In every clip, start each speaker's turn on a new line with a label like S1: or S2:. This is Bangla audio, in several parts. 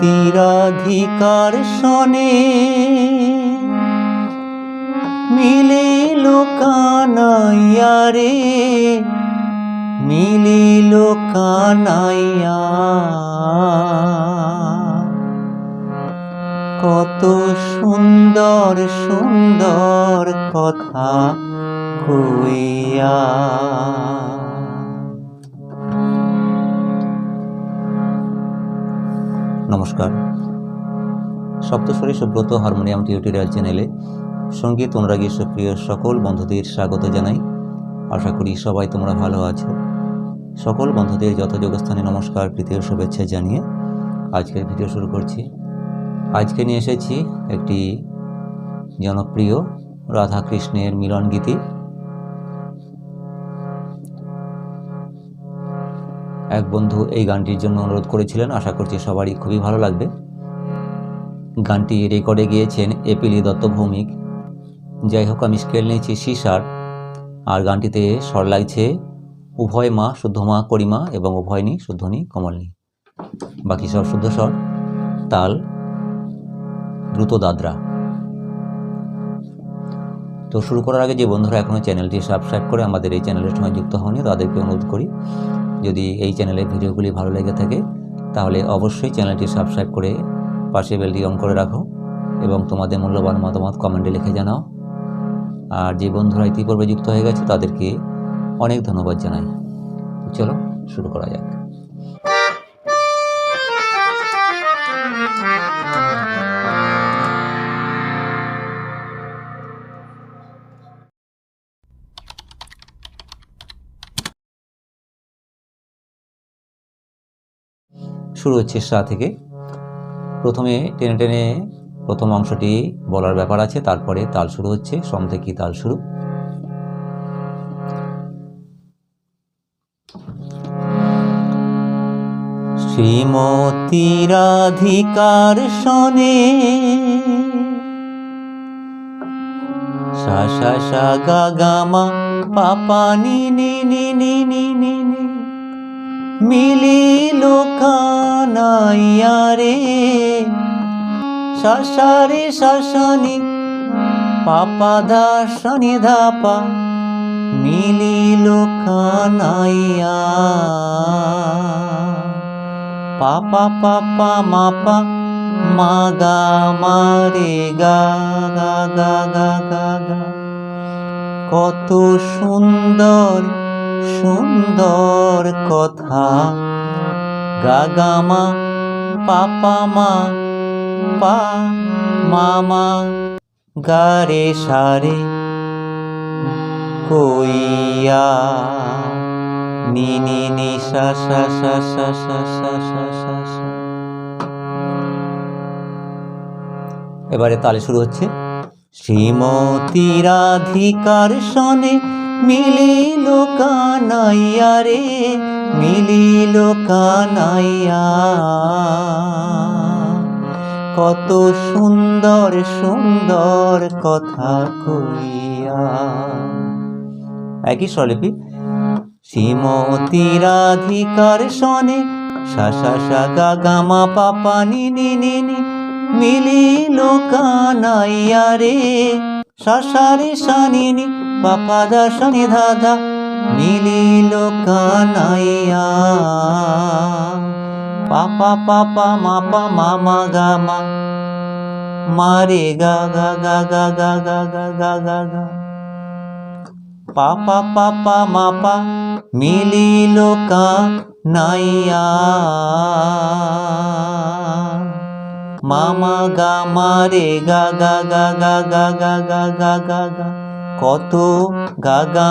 S1: শ্রীমতিরাধিকার সনে মিলিল কানাইয়া রে মিলিল কানাইয়া কত সুন্দর সুন্দর কথা কইয়া নমস্কার। সপ্তস্বরী সুব্রত হারমোনিয়াম টিউটোরিয়াল চ্যানেলে সংগীত অনুরাগী সুপ্রিয় সকল বন্ধুদের স্বাগত জানাই। আশা করি সবাই তোমরা ভালো আছো। সকল বন্ধুদের যথাযোগ্য স্থানে নমস্কার প্রীতি ও শুভেচ্ছা জানিয়ে আজকের ভিডিও শুরু করছি। আজকে নিয়ে এসেছি একটি জনপ্রিয় রাধাকৃষ্ণের মিলন গীতি এক বন্ধু এই গানটির জন্য অনুরোধ করেছিলেন। আশা করছি সবারই খুবই ভালো লাগবে। গানটি রেকর্ডে গিয়েছেন এপিলি দত্ত ভৌমিক যাই হোক, আমি স্কেল নিয়েছি সিসার আর গানটিতে স্বর লাগছে উভয় মা, শুদ্ধ মা, করিমা এবং উভয় নি, শুদ্ধ শুদ্ধনি কমলনি বাকি সব শুদ্ধ স্বর, তাল, দ্রুত দাদরা। তো শুরু করার আগে যে বন্ধুরা এখনও চ্যানেলটি সাবস্ক্রাইব করে আমাদের এই চ্যানেলের সঙ্গে যুক্ত হয়নি তাদেরকে অনুরোধ করি যদি এই চ্যানেলের ভিডিওগুলি ভালো লেগে থাকে, তাহলে অবশ্যই চ্যানেলটি সাবস্ক্রাইব করে পাশে বেলটি অন করে রাখো এবং তোমাদের মূল্যবান মতামত কমেন্টে লিখে জানাও। আর যে বন্ধুরা ইতিপূর্বে যুক্ত হয়ে গেছে, তাদেরকে অনেক ধন্যবাদ জানাই। চলো, শুরু করা যাক। শুরু হচ্ছে সা থেকে। প্রথমে টেনে টেনে প্রথম অংশটি বলার ব্যাপার আছে, তারপরে তাল শুরু হচ্ছে, সম থেকে তাল শুরু। শ্রীমতিরাধিকার সনে সা সা সা গা গা মা পাপা নি নি নি নি নি নি নি মিলিল কানাইয়া রে শাসারে শাসানি পাপা দা শনি ধাপা মিলিল কানাইয়া পাপা পাপা, মাপা মা গা মা রে গা গা গা গা গা গা। কত সুন্দর সুন্দর কথা। গাগামা পাপা মা পা মামা গারে সারে কইয়া নি নি নি সা সা সা সা সা সা সা সা সা এবারে তালে শুরু হচ্ছে। শ্রীমতিরাধিকার সনে মিলিল কানাইয়া রে মিলিল কানাইয়া কত সুন্দর সুন্দর কথা কইয়া। একই স্বরলিপি? শ্রীমতিরাধিকার সনে, সা সা সা, গা গামা পাপা নি নি নি নি মিলিল কানাইয়া রে সানিনি পাপা দা শনি দাদা মিলিল কানাইয়া পাপা পাপা মাপা মামা গামা মারে গা গা গা গা গা গা গা গা গা গা পাপা পাপা মাপা মিলিল কানাইয়া মামা গা মারে গা গা গা গা গা গা গা গা গা গা কত গা গা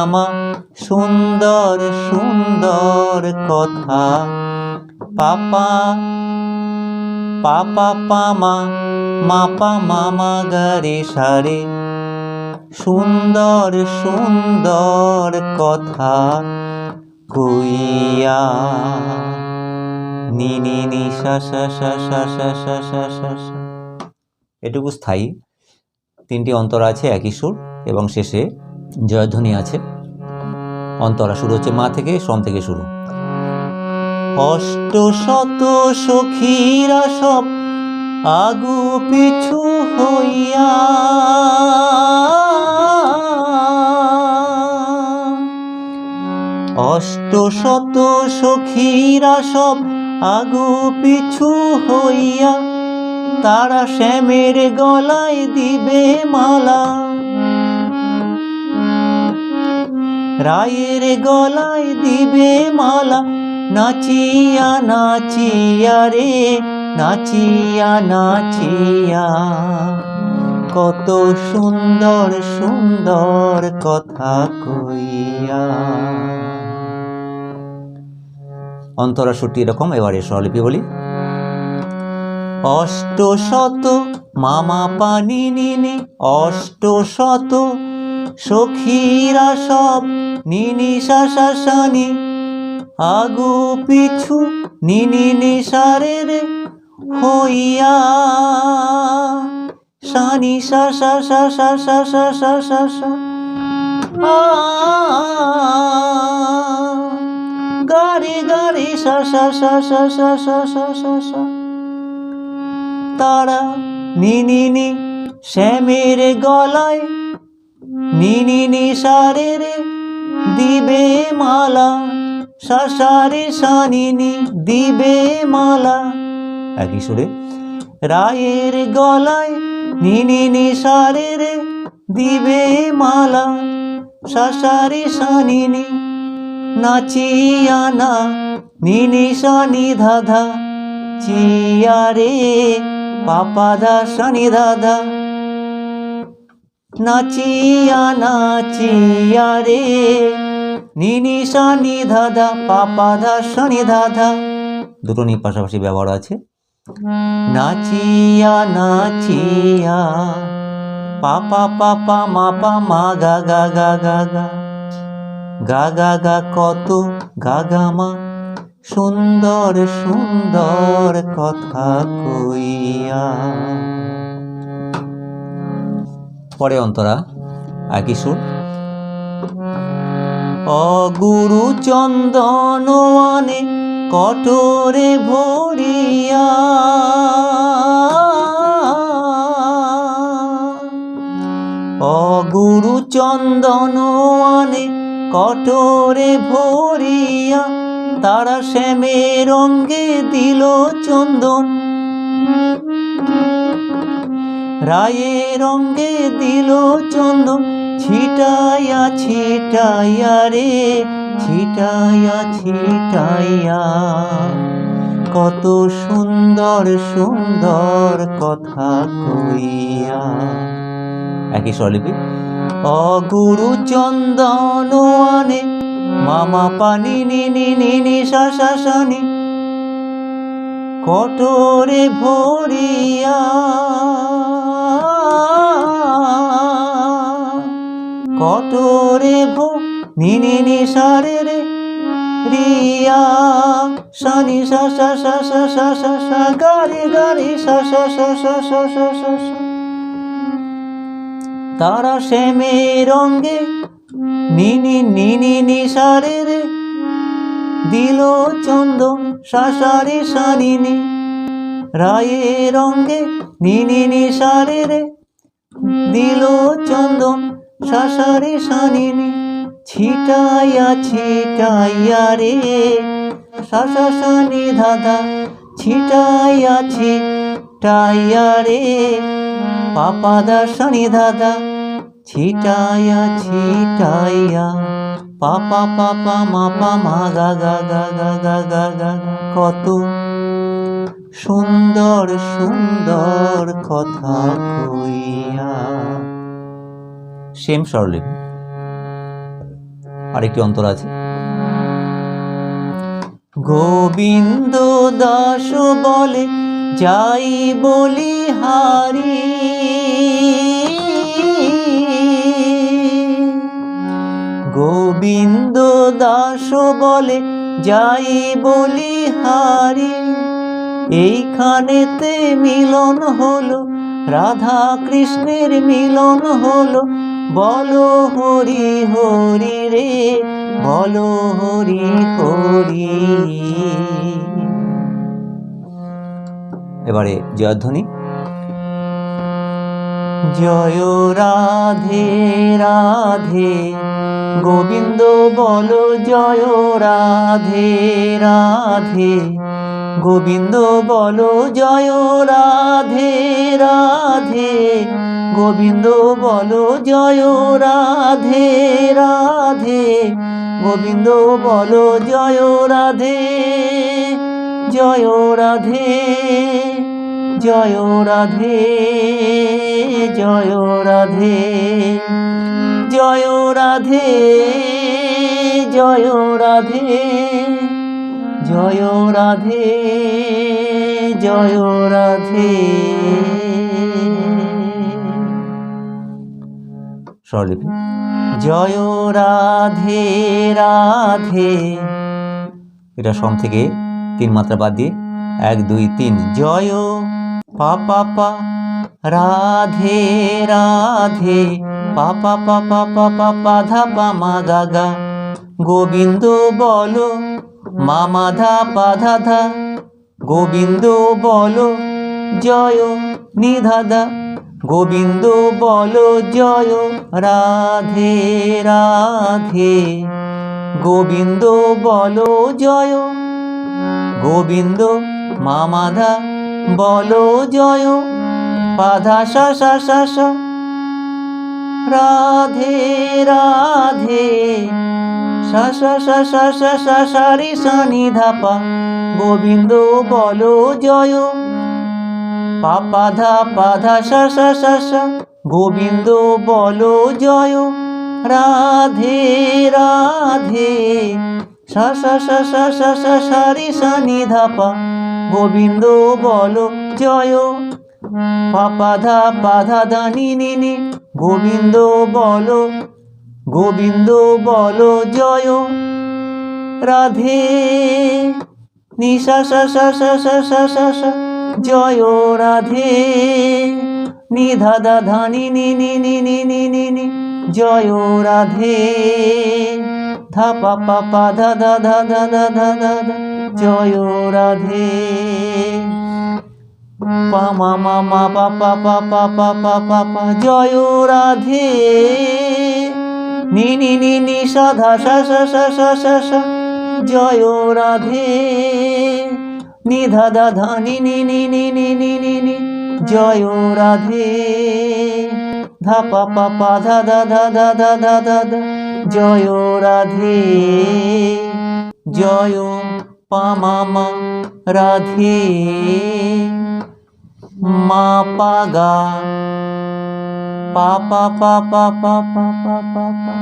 S1: সুন্দর সুন্দর কথা। পাপা পাপা পামা, মাপা মামা গারে সারে। সুন্দর সুন্দর কথা কইয়া নি নি সা সা সা সা সা এটুকু স্থায়ী। তিনটি অন্তর আছে একই সুর এবং শেষে জয়ধ্বনি আছে। অন্তরা শুরু হচ্ছে মা থেকে, সম থেকে শুরু। অষ্ট শত সখীরা সব আগু পিছু হইয়া অষ্ট শত সখীরা সব আগু পিছু হইয়া তারা শ্যামের গলায় দিবে মালা। রায়ের গলায় দিবে মালা, নাচিয়া নাচিয়া রে, নাচিয়া নাচিয়া। কত সুন্দর সুন্দর কথা কইয়া। অন্তরা সুটি এরকম, এবারে স্বরলিপি বলি। অষ্ট শত মামা পানি নিনি, অষ্ট শত সখীরা সব নিনি শাসা শানি আগু পিছু নিনি নিসারে রে হইয়া শানি সা সা সা সা সা সা সা সা সা আ গারে গারে সা সা সা সা সা সা সা সা সা তারা নিনি নি শ্যামের গলায় নিনি নি সারে রে, দিবে মালা সাসারে সানিনি দিবে মালা। একই সুরে রায়ের গলায় নিনি নি সারে রে, দিবে মালা সাসারে সানিনি নাচিয়া না, নিনি সানি ধাধা, চিয়া রে পাপাদা সানি দাদা নাচিয়া নাচিয়া রে। নিনি সানি ধাদা পাপাদা সানি ধাধা। দুটো নি পাশাপাশি ব্যবহার আছে। নাচিয়া নাচিয়া পাপা পাপা, মাপা, মা, গা গা গা গা গা। গা গা গা, কত গা গা, মা। সুন্দর সুন্দর কথা কইয়া। পরে অন্তরা। একই সুর? অগুরু চন্দন কটরে ভরিয়া। অগুরু চন্দন আনে কটরে ভরিয়া। তারা শ্যামের অঙ্গে দিল চন্দন। রায়ের অঙ্গে দিল চন্দন ছিটাইয়া ছিটাইয়া রে, ছিটাইয়া ছিটাইয়া। কত সুন্দর সুন্দর কথা কইয়া। একই স্বরলিপি? অগুরু চন্দন আনে মামা পানি নিনি নিনি শাসা শানি কটরে ভরিয়া কটরে ভো নিনি নিসারে রে রিয়া সানি সা সা সা সা সা সা সা গারে গারে সা সা সা সা সা সা সা তারা রঙ্গে নিনি নিনি নিসারে রে দিল চন্দন শাসারে সানিনি রায়ের রঙ্গে নিনি নিসারে রে। দিল চন্দন শাসারে সানিনি ছিটাইয়া ছিটাইয়া রে। শাসা সানি দাদা ছিটাইয়া ছিটাইয়া রে। পাপাদা সানি দাদা ছিটাইয়া ছিটাইয়া। পা পা পা পা, মা পা, মা, গা গা গা গা গা গা গা, কত সুন্দর সুন্দর কথা কইয়া। সেম স্বরলিপ আরেকটি অন্তর আছে। গোবিন্দ দাস বলে, যাই বলি হারি। গোবিন্দ দাস বলে, যাই বলি হারি। এইখানেতে মিলন হলো, রাধা কৃষ্ণের মিলন হলো। বলো হরি হরি রে, বলো হরি হরি। এবারে জয়ধ্বনি। জয় রাধে রাধে। গোবিন্দ বল, জয় রাধে রাধে। গোবিন্দ বল, জয় রাধে রাধে। গোবিন্দ বল, জয় রাধে রাধে। গোবিন্দ বল, জয় রাধে জয় রাধে জয় রাধে। জয় রাধে জয় রাধে জয় রাধে জয় রাধে জয় রাধে। স্বরলিপি। জয় রাধে রাধে। এটা সম থেকে তিন মাত্রা বাদ দিয়ে এক, দুই, তিন। জয় পা পা পা রাধে রাধে পাপা পাপা পাপা পাধা পামা গাগা গোবিন্দ বলো মামাধা পাধা ধা গোবিন্দ বলো, জয় নিধাদা গোবিন্দ বলো, জয়, রাধে রাধে। গোবিন্দ বলো, জয়। গোবিন্দ মামাধা বলো, জয়। পাধা স স রাধে রাধে সারি সনিধাপা গোবিন্দ বল জয় পাপাধা পাধা স গোবিন্দ বল জয় রাধে রাধে সারি সনিধাপা গোবিন্দ বল জয় পাধা ধা নি নি নি গোবিন্দ বলো গোবিন্দ বলো জয়। রাধে নি সা সা সা সা সা সা সা সা জয় রাধে। নি ধা ধা ধা নি নি নি নি জয় রাধে। ধা পা পা পা ধা ধা ধা ধা ধা ধা ধা, জয় রাধে। পা মা মা মা পা পা পা পা পা পা পা পা জয় রাধে নি নি নি নি সা ধা সা সা সা সা সা সা জয় রাধে নি ধা ধা ধা নি নি নি নি নি নি নি নি জয় রাধে ধা পা পা পা ধা ধা ধা ধা ধা ধা ধা জয় রাধে জয় পা মা মা রাধে মা পাগা পা পা পা পা পা পা পা পা পা।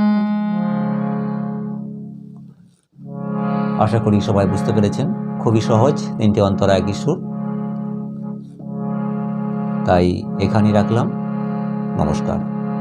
S1: আশা করি সবাই বুঝতে পেরেছেন। খুবই সহজ, তিনটে অন্তরা একই সুর তাই এখানেই রাখলাম। নমস্কার।